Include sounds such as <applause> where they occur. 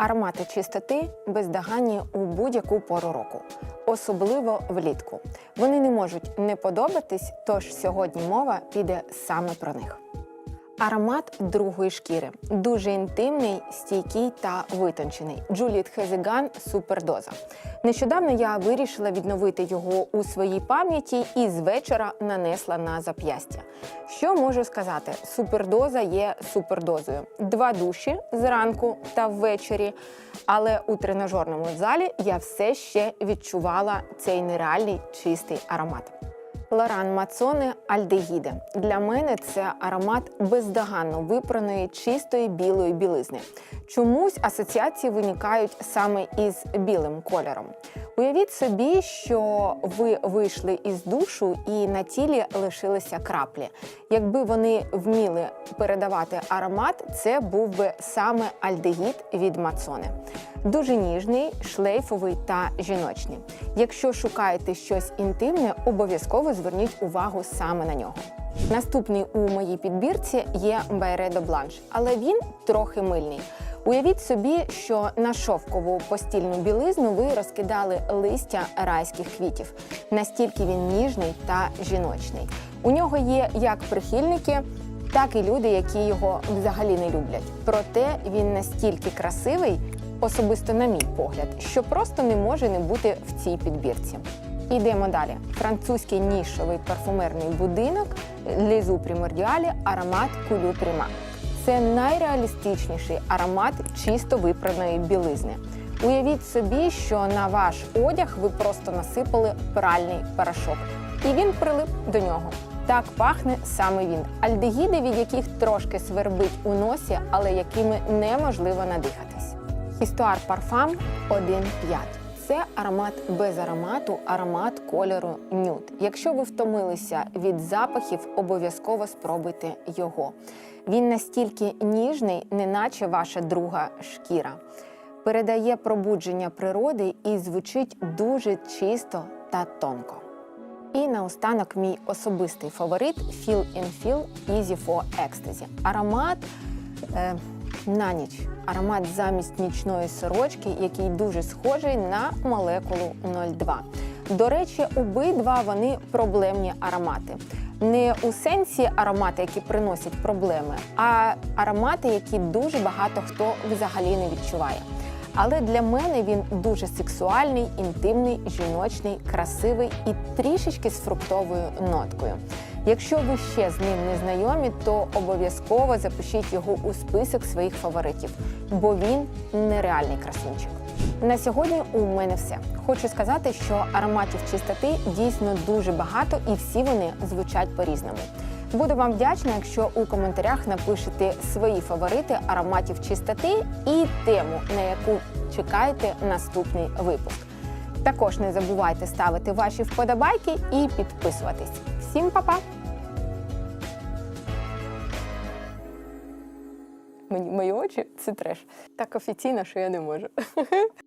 Аромати чистоти бездоганні у будь-яку пору року, особливо влітку. Вони не можуть не подобатись, тож сьогодні мова піде саме про них. Аромат другої шкіри дуже інтимний, стійкий та витончений. Джуліет Хезеган супердоза. Нещодавно я вирішила відновити його у своїй пам'яті і з вечора нанесла на зап'ястя. Що можу сказати? Супердоза є супердозою. Два душі зранку та ввечері. Але у тренажерному залі я все ще відчувала цей нереальний чистий аромат. Лоран Мацони Альдегіде. Для мене це аромат бездоганно випраної чистої білої білизни. Чомусь асоціації виникають саме із білим кольором. Уявіть собі, що ви вийшли із душу і на тілі лишилися краплі. Якби вони вміли передавати аромат, це був би саме альдегід від Мацоне. Дуже ніжний, шлейфовий та жіночний. Якщо шукаєте щось інтимне, обов'язково зверніть увагу саме на нього. Наступний у моїй підбірці є Байредо Бланш, але він трохи мильний. Уявіть собі, що на шовкову постільну білизну ви розкидали листя райських квітів. Настільки він ніжний та жіночний. У нього є як прихильники, так і люди, які його взагалі не люблять. Проте він настільки красивий, особисто на мій погляд, що просто не може не бути в цій підбірці. Ідемо далі. Французький нішовий парфумерний будинок Лізу Примордіалі аромат Кулю Прима. Це найреалістичніший аромат чисто випраної білизни. Уявіть собі, що на ваш одяг ви просто насипали пральний порошок, і він прилип до нього. Так пахне саме він. Альдегіди, від яких трошки свербить у носі, але якими неможливо надихатись. Істуар Парфам 1.5. Це аромат без аромату, аромат кольору нюд. Якщо ви втомилися від запахів, обов'язково спробуйте його. Він настільки ніжний, неначе ваша друга шкіра. Передає пробудження природи і звучить дуже чисто та тонко. І наостанок мій особистий фаворит Feel in Feel Easy for Ecstasy. Аромат е, на ніч. Аромат замість нічної сорочки, який дуже схожий на молекулу 02. До речі, обидва вони проблемні аромати. Не у сенсі аромати, які приносять проблеми, а аромати, які дуже багато хто взагалі не відчуває. Але для мене він дуже сексуальний, інтимний, жіночний, красивий і трішечки з фруктовою ноткою. Якщо ви ще з ним не знайомі, то обов'язково запишіть його у список своїх фаворитів, бо він нереальний красунчик. На сьогодні у мене все. Хочу сказати, що ароматів чистоти дійсно дуже багато і всі вони звучать по-різному. Буду вам вдячна, якщо у коментарях напишете свої фаворити ароматів чистоти і тему, на яку чекаєте наступний випуск. Також не забувайте ставити ваші вподобайки і підписуватись. Всім па-па! Мої очі це треш. Так офіційно, що я не можу. <laughs>